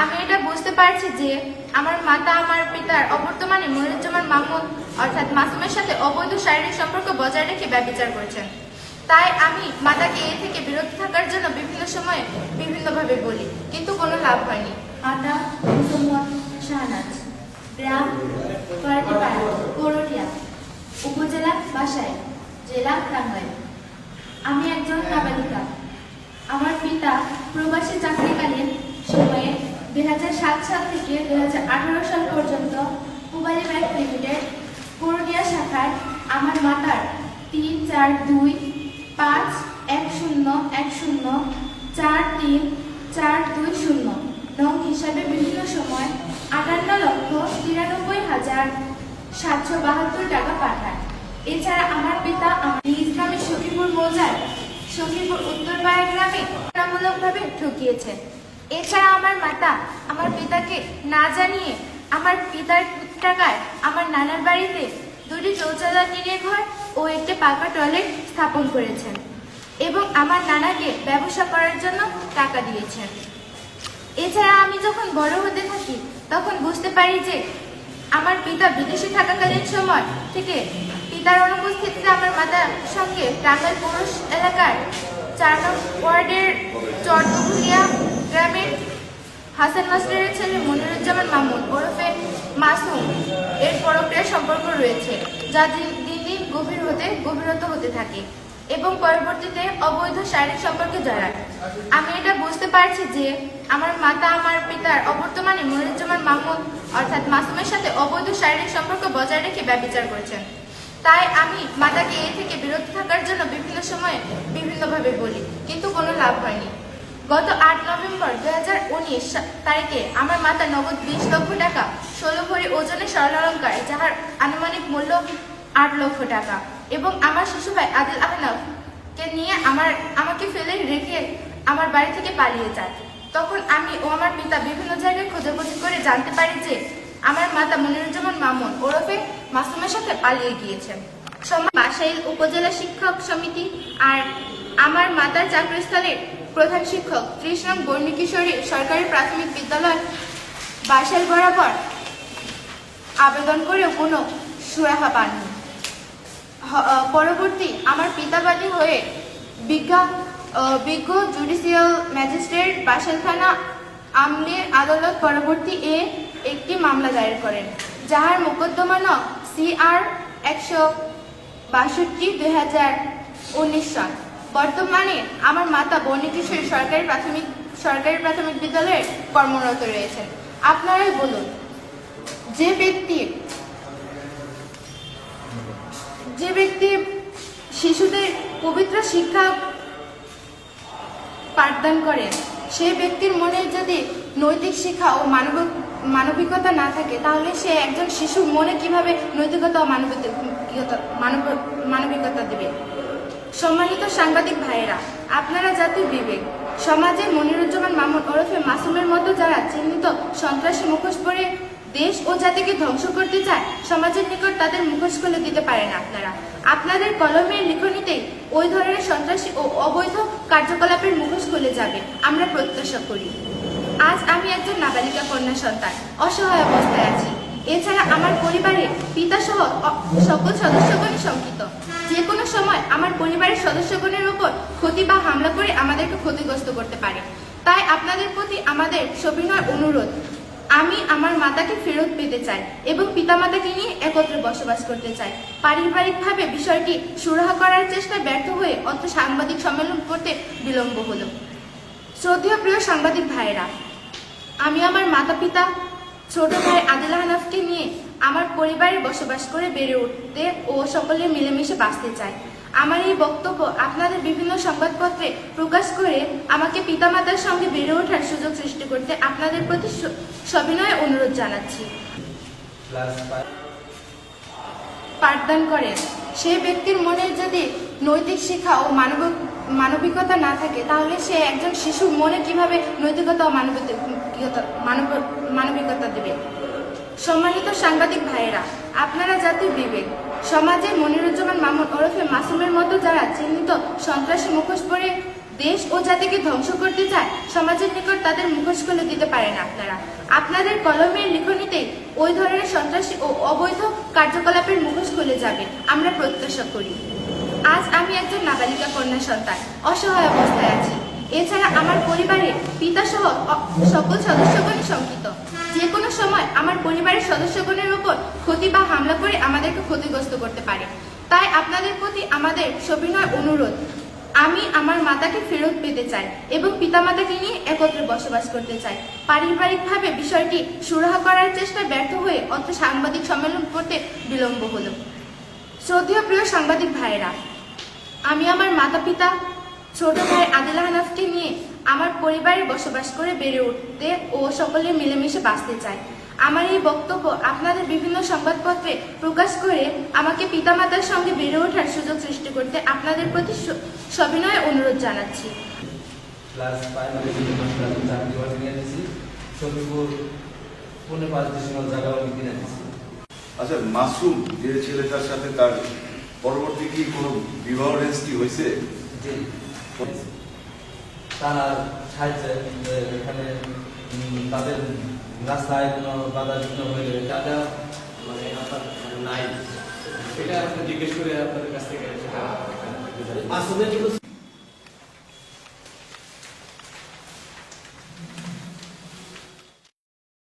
আমি এটা বুঝতে পারছি যে আমার মাতা, আমার পিতার অবর্তমানে মনিরুজ্জামান মাহমুদ অর্থাৎ মাসুমের সাথে অবৈধ শারীরিক সম্পর্ক বজায় রেখে ব্যবচার করেছেন। তাই আমি মাতাকে এ থেকে বিরত থাকার জন্য বিভিন্ন সময়ে বিভিন্নভাবে বলি, কিন্তু কোনো লাভ হয়নি। উপজেলা বাসায় জেলা টাঙ্গাইল আমি একজন নাবালিকা। আমার পিতা প্রবাসী চাকরিকালীন সময়ে দুই সাল থেকে দু হাজার আঠারো সাল পর্যন্ত পুবালি ব্যাংক লিমিটেড করটিয়া শাখায় আমার মাতার তিন চার দুই পাঁচ এক শূন্য এক শূন্য চার তিন চার দুই শূন্য নং হিসাবে বিভিন্ন সময় আটান্ন লক্ষ তিরানব্বই হাজার সাতশো বাহাত্তর টাকা পাঠায়। এছাড়া আমার পিতা আমার ইসলামী সখীপুর মৌজার সখীপুর উত্তরপাড়া গ্রামে তুলনামূলকভাবে ঠকিয়েছেন এছাড়া আমার মাতা, আমার পিতাকে না জানিয়ে আমার পিতার টাকায় আমার নানার বাড়িতে দুটি শৌচালয় টিনের ঘর ও একটি পাকা টয়লেট স্থাপন করেছেন এবং আমার নানাকে ব্যবসা করার জন্য টাকা দিয়েছেন। এছাড়া আমি যখন বড় হতে থাকি, তখন বুঝতে পারি যে আমার পিতা বিদেশে থাকাকালীন সময় থেকে পিতার অনুপস্থিতিতে আমার মাতার সঙ্গে টাঙ্গাইল পৌর এলাকার চার নং ওয়ার্ডের চরদুলিয়া গ্রামের হাসান মাস্টারের ছেলে মনিরুজ্জামান মামুন ওরফে মাসুম। এর পরক্রিয়া সম্পর্ক রয়েছে, যা দিন দিন গভীর হতে, গভীরত হতে থাকে এবং পরবর্তীতে অবৈধ শারীরিক সম্পর্কে জড়ায়। আমি এটা বুঝতে পারছি যে আমার মাতা, আমার পিতার অবর্তমানে মনিরুজ্জামান মাহমুদ অর্থাৎ মাসুমের সাথে অবৈধ শারীরিক সম্পর্ক বজায় রেখে ব্যবচার করেছেন। তাই আমি মাতাকে এ থেকে বিরত থাকার জন্য বিভিন্ন সময়ে বিভিন্নভাবে বলি, কিন্তু কোনো লাভ হয়নি। গত আট নভেম্বর দু হাজার উনিশ তারিখে আমার মাতা নগদ বিশ লক্ষ টাকা, ষোলো ভরি ওজনের স্বর্ণালঙ্কার যাহার আনুমানিক মূল্য আট লক্ষ টাকা এবং আমার শিশু ভাই আদিল আহনাফকে নিয়ে আমার, আমাকে ফেলে রেখে আমার বাড়ি থেকে পালিয়ে যায়। তখন আমি ও আমার পিতা বিভিন্ন জায়গায় খোঁজাখুঁজি করে জানতে পারি যে আমার মাতা মনিরুজ্জামান মামুন ওরফে মাসুমের সাথে পালিয়ে সময় বাসাইল উপজেলা শিক্ষক সমিতি আর আমার মাতার চাকরিস্থলের প্রধান শিক্ষক ত্রিশ বর্ণিকিশোরী সরকারি প্রাথমিক বিদ্যালয় বাসাইল বরাবর আবেদন করেও কোনো সুরাহা পাননি। পরবর্তী আমার পিতাবাদী হয়ে বিজ্ঞা বিজ্ঞ জুডিশিয়াল ম্যাজিস্ট্রেট বাসাইল থানা আমলির আদালত পরবর্তী এ একটি মামলা দায়ের করেন, যাহার মোকদ্দমা নং সিআর একশো বাষট্টি, দুই হাজার উনিশ সন বর্তমানে আমার মাতা বর্ণিকিশোরী সরকারি প্রাথমিক সরকারি প্রাথমিক বিদ্যালয়ে কর্মরত রয়েছেন। আপনারাই বলুন, যে ব্যক্তি যে ব্যক্তি শিশুদের পবিত্র শিক্ষা পাঠদান করেন সেই ব্যক্তির মনে যদি নৈতিক শিক্ষা ও মানব মানবিকতা না থাকে, তাহলে সে একজন শিশু মনে কীভাবে নৈতিকতা ও মানবিকতা মানব, মানবিকতা দেবে? সম্মানিত সাংবাদিক ভাইয়েরা, আপনারা জাতির বিবেক সমাজে মনিরুজ্জামান মামুন ওরফে মাসুমের মতো যারা চিহ্নিত সন্ত্রাসী মুখোশ পরে দেশ ও জাতিকে ধ্বংস করতে চায়, সমাজের নিকট তাদের মুখোশ খুলে দিতে পারেন আপনারা। আপনাদের কলমের লিখনিতেই ওই ধরনের সন্ত্রাসী ও অবৈধ কার্যকলাপের মুখোশ খুলে যাবে, আমরা প্রত্যাশা করি। আজ আমি একজন নাবালিকা কন্যা সন্তান, অসহায় অবস্থায় আছি। এছাড়া আমার পরিবারে পিতা সহ সকল সদস্যগণই শঙ্কিত। যে কোনো সময় আমার পরিবারের সদস্যগণের উপর ক্ষতি বা হামলা করে আমাদেরকে ক্ষতিগ্রস্ত করতে পারে। তাই আপনাদের প্রতি আমাদের সবিনয় অনুরোধ। আমি আমার মাতাকে ফেরত পেতে চাই এবং পিতামাতাকে নিয়ে একত্রে বসবাস করতে চাই। পারিবারিকভাবে বিষয়টি সুরাহা করার চেষ্টায় ব্যর্থ হয়ে অত সাংবাদিক সম্মেলন করতে বিলম্ব হলো। শ্রদ্ধেয় প্রিয় সাংবাদিক ভাইয়েরা, আমি আমার মাতা পিতা ছোট ভাই আদিল হানাফকে নিয়ে আমার পরিবারে বসবাস করে বেড়ে উঠতে ও সকলে মিলেমিশে বাঁচতে চাই। আমার এই বক্তব্য আপনাদের বিভিন্ন সংবাদপত্রে প্রকাশ করে আমাকে পিতামাতার সঙ্গে বেড়ে ওঠার সুযোগ সৃষ্টি করতে আপনাদের প্রতি সবিনয় অনুরোধ জানাচ্ছি। পাঠদান করেন। সেই ব্যক্তির মনে যদি নৈতিক শিক্ষা ও মানব মানবিকতা না থাকে তাহলে সে একজন শিশুর মনে কীভাবে নৈতিকতা ও মানবিকতা মানব মানবিকতা দেবে? সম্মানিত সাংবাদিক ভাইয়েরা আপনারা জাতির বিবেক। সমাজে মনিরুজ্জামান মামুন ওরফে মাসুমের মতো যারা চিহ্নিত সন্ত্রাসী মুখোশ পরে দেশ ও জাতিকে ধ্বংস করতে চায়, সমাজের নিকট তাদের মুখোশ খুলে দিতে পারেন আপনারা। আপনাদের কলমের লিখনিতেই ওই ধরনের সন্ত্রাসী ও অবৈধ কার্যকলাপের মুখোশ খুলে যাবে, আমরা প্রত্যাশা করি। আজ আমি একজন নাবালিকা কন্যা সন্তান, অসহায় অবস্থায় আছি। এছাড়া আমার পরিবারের পিতা সহ সকল সদস্যগণ শঙ্কিত। যে কোনো সময় আমার পরিবারের সদস্যগণের উপর ক্ষতি বা হামলা করে আমাদেরকে ক্ষতিগ্রস্ত করতে পারে। তাই আপনাদের প্রতি আমাদের সবিনয় অনুরোধ। আমি আমার মাতাকে ফেরত পেতে চাই এবং পিতামাতাকে নিয়ে একত্রে বসবাস করতে চাই। পারিবারিকভাবে বিষয়টি সুরাহা করার চেষ্টায় ব্যর্থ হয়ে অত সাংবাদিক সম্মেলন করতে বিলম্ব হলো। শ্রদ্ধেয় প্রিয় সাংবাদিক ভাইয়েরা, আমি আমার মাতা পিতা ছোট ভাই আদিল হানাফকে নিয়ে আমার পরিবারে বসবাস করে বেড়ে উঠতে ও সকলে মিলেমিশে বাঁচতে চায়। আমার এই বক্তব্য আপনাদের বিভিন্ন সংবাদপত্রে প্রকাশ করে আমাকে পিতামাতার সঙ্গে বেড়ে ওঠার সুযোগ সৃষ্টি করতে আপনাদের প্রতি সবিনয় অনুরোধ জানাচ্ছি। ক্লাস প্রাইমারি ক্লাস চাকরি বাকরি নিয়ে দিছি সবিপুর পৌনে পাঁচ ডিসেম্বর জায়গা আমি কিনে দিছি আচ্ছা মাসুম যে ছেলেটার সাথে তার পরবর্তী কি কোনো বিবাহ রেঞ্জ কি হয়েছে? যে তারা সাহায্যে যে এখানে তাদের রাস্তায় কোনো বাধা বিঘ্ন হয়ে টাকা মানে আপনার মানে নাই। এটা আপনি জিজ্ঞেস করে আপনাদের কাছ থেকে আসলে